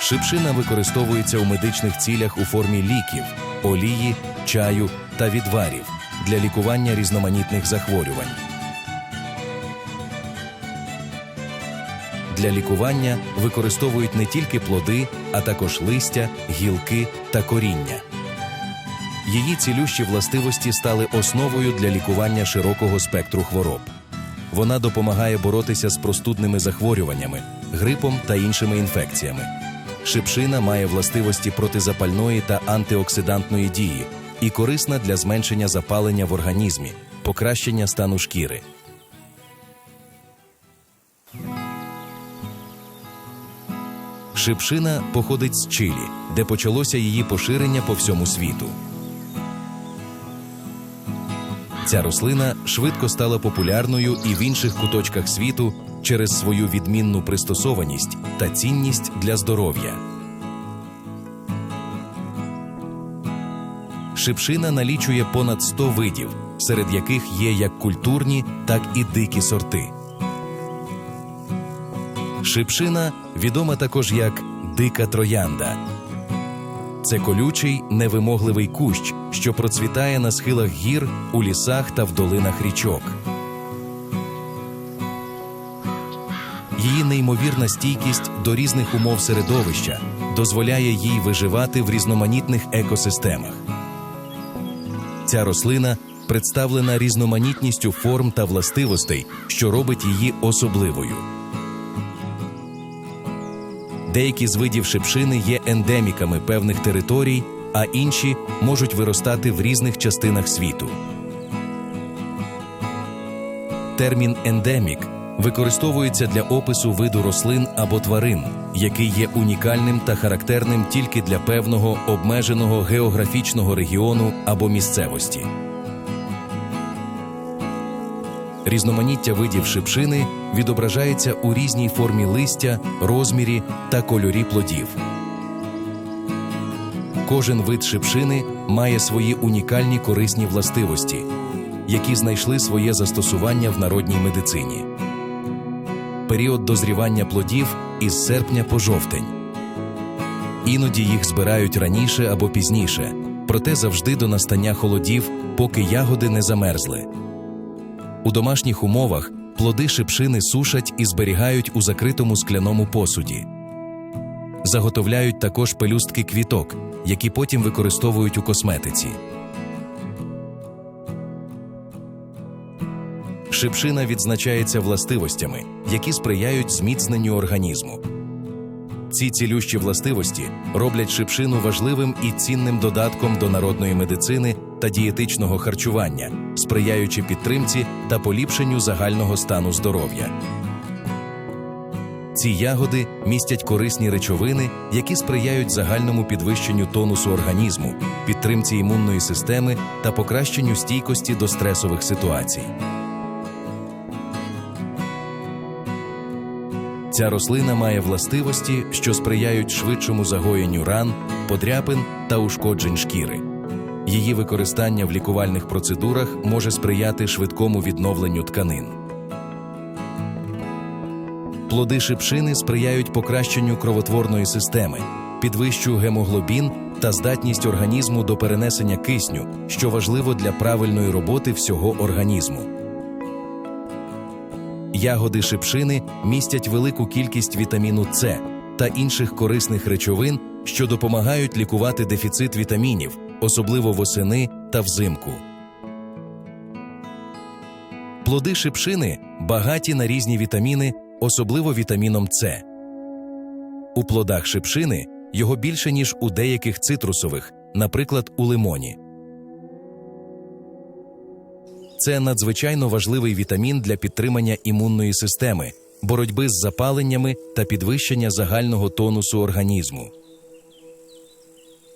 Шипшина використовується у медичних цілях у формі ліків, олії, чаю та відварів для лікування різноманітних захворювань. Для лікування використовують не тільки плоди, а також листя, гілки та коріння. Її цілющі властивості стали основою для лікування широкого спектру хвороб. Вона допомагає боротися з простудними захворюваннями, грипом та іншими інфекціями. Шипшина має властивості протизапальної та антиоксидантної дії і корисна для зменшення запалення в організмі, покращення стану шкіри. Шипшина походить з Чилі, де почалося її поширення по всьому світу. Ця рослина швидко стала популярною і в інших куточках світу через свою відмінну пристосованість та цінність для здоров'я. Шипшина налічує понад 100 видів, серед яких є як культурні, так і дикі сорти. Шипшина відома також як дика троянда. Це колючий, невимогливий кущ, що процвітає на схилах гір, у лісах та в долинах річок. Її неймовірна стійкість до різних умов середовища дозволяє їй виживати в різноманітних екосистемах. Ця рослина представлена різноманітністю форм та властивостей, що робить її особливою. Деякі з видів шипшини є ендеміками певних територій, а інші можуть виростати в різних частинах світу. Термін ендемік використовується для опису виду рослин або тварин, який є унікальним та характерним тільки для певного обмеженого географічного регіону або місцевості. Різноманіття видів шипшини відображається у різній формі листя, розмірі та кольорі плодів. Кожен вид шипшини має свої унікальні корисні властивості, які знайшли своє застосування в народній медицині. Період дозрівання плодів із серпня по жовтень. Іноді їх збирають раніше або пізніше, проте завжди до настання холодів, поки ягоди не замерзли. У домашніх умовах плоди шипшини сушать і зберігають у закритому скляному посуді. Заготовляють також пелюстки квіток, які потім використовують у косметиці. Шипшина відзначається властивостями, які сприяють зміцненню організму. Ці цілющі властивості роблять шипшину важливим і цінним додатком до народної медицини та дієтичного харчування, сприяючи підтримці та поліпшенню загального стану здоров'я. Ці ягоди містять корисні речовини, які сприяють загальному підвищенню тонусу організму, підтримці імунної системи та покращенню стійкості до стресових ситуацій. Ця рослина має властивості, що сприяють швидшому загоєнню ран, подряпин та ушкоджень шкіри. Її використання в лікувальних процедурах може сприяти швидкому відновленню тканин. Плоди шипшини сприяють покращенню кровотворної системи, підвищу гемоглобін та здатність організму до перенесення кисню, що важливо для правильної роботи всього організму. Ягоди шипшини містять велику кількість вітаміну С та інших корисних речовин, що допомагають лікувати дефіцит вітамінів, особливо восени та взимку. Плоди шипшини багаті на різні вітаміни, особливо вітаміном С. У плодах шипшини його більше, ніж у деяких цитрусових, наприклад, у лимоні. Це надзвичайно важливий вітамін для підтримання імунної системи, боротьби з запаленнями та підвищення загального тонусу організму.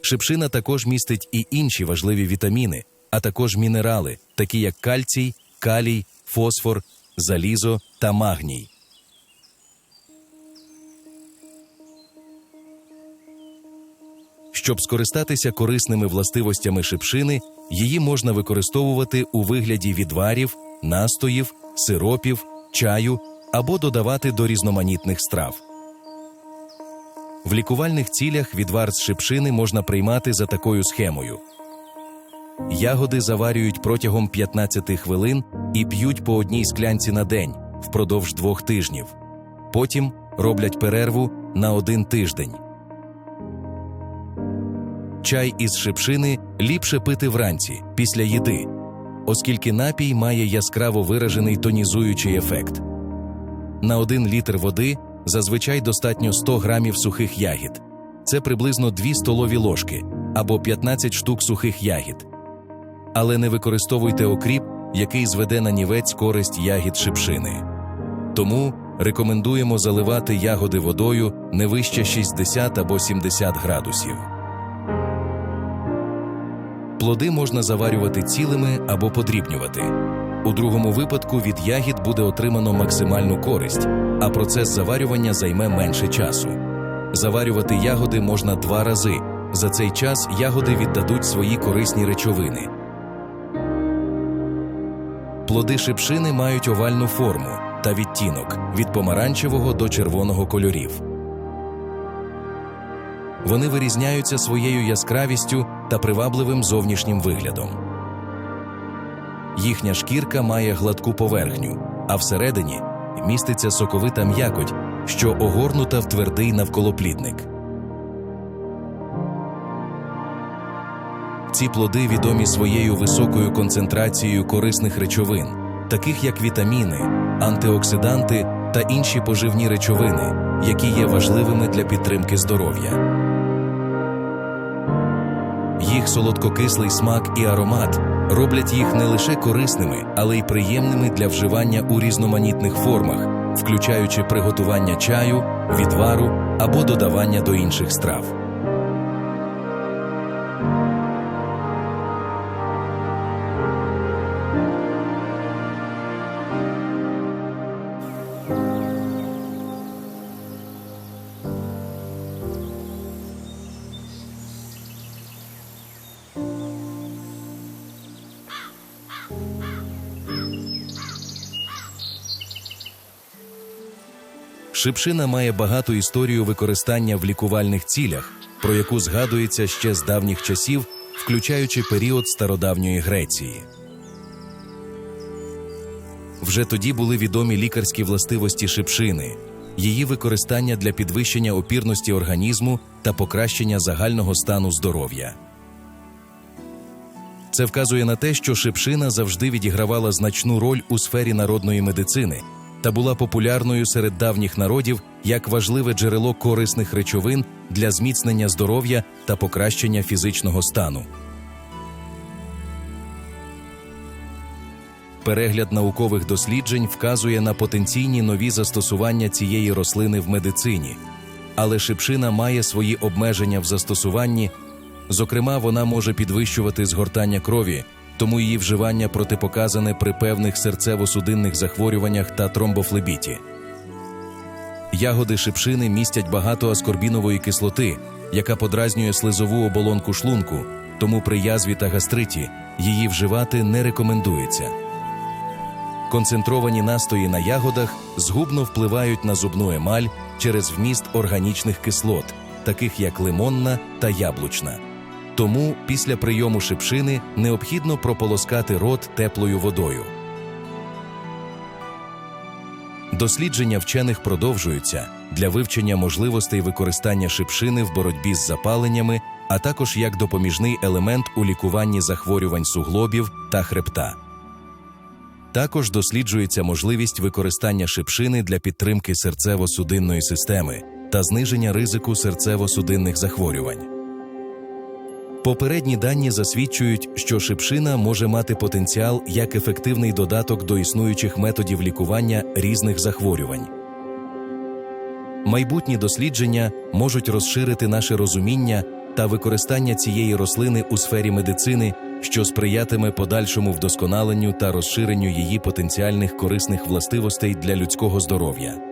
Шипшина також містить і інші важливі вітаміни, а також мінерали, такі як кальцій, калій, фосфор, залізо та магній. Щоб скористатися корисними властивостями шипшини, її можна використовувати у вигляді відварів, настоїв, сиропів, чаю або додавати до різноманітних страв. В лікувальних цілях відвар з шипшини можна приймати за такою схемою. Ягоди заварюють протягом 15 хвилин і п'ють по одній склянці на день впродовж двох тижнів. Потім роблять перерву на один тиждень. Чай із шипшини ліпше пити вранці після їди, оскільки напій має яскраво виражений тонізуючий ефект. На один літр води зазвичай достатньо 100 грамів сухих ягід. Це приблизно 2 столові ложки або 15 штук сухих ягід. Але не використовуйте окріп, який зведе на нівець користь ягід шипшини. Тому рекомендуємо заливати ягоди водою не вище 60 або 70 градусів. Плоди можна заварювати цілими або подрібнювати. У другому випадку від ягід буде отримано максимальну користь, а процес заварювання займе менше часу. Заварювати ягоди можна два рази. За цей час ягоди віддадуть свої корисні речовини. Плоди шипшини мають овальну форму та відтінок від помаранчевого до червоного кольорів. Вони вирізняються своєю яскравістю та привабливим зовнішнім виглядом. Їхня шкірка має гладку поверхню, а всередині міститься соковита м'якоть, що огорнута в твердий навколоплідник. Ці плоди відомі своєю високою концентрацією корисних речовин, таких як вітаміни, антиоксиданти та інші поживні речовини, які є важливими для підтримки здоров'я. Їх солодкокислий смак і аромат роблять їх не лише корисними, але й приємними для вживання у різноманітних формах, включаючи приготування чаю, відвару або додавання до інших страв. Шипшина має багату історію використання в лікувальних цілях, про яку згадується ще з давніх часів, включаючи період стародавньої Греції. Вже тоді були відомі лікарські властивості шипшини, її використання для підвищення опірності організму та покращення загального стану здоров'я. Це вказує на те, що шипшина завжди відігравала значну роль у сфері народної медицини та була популярною серед давніх народів як важливе джерело корисних речовин для зміцнення здоров'я та покращення фізичного стану. Перегляд наукових досліджень вказує на потенційні нові застосування цієї рослини в медицині, але шипшина має свої обмеження в застосуванні. Зокрема, вона може підвищувати згортання крові, тому її вживання протипоказане при певних серцево-судинних захворюваннях та тромбофлебіті. Ягоди шипшини містять багато аскорбінової кислоти, яка подразнює слизову оболонку шлунку, тому при язві та гастриті її вживати не рекомендується. Концентровані настої на ягодах згубно впливають на зубну емаль через вміст органічних кислот, таких як лимонна та яблучна. Тому після прийому шипшини необхідно прополоскати рот теплою водою. Дослідження вчених продовжуються для вивчення можливостей використання шипшини в боротьбі з запаленнями, а також як допоміжний елемент у лікуванні захворювань суглобів та хребта. Також досліджується можливість використання шипшини для підтримки серцево-судинної системи та зниження ризику серцево-судинних захворювань. Попередні дані засвідчують, що шипшина може мати потенціал як ефективний додаток до існуючих методів лікування різних захворювань. Майбутні дослідження можуть розширити наше розуміння та використання цієї рослини у сфері медицини, що сприятиме подальшому вдосконаленню та розширенню її потенціальних корисних властивостей для людського здоров'я.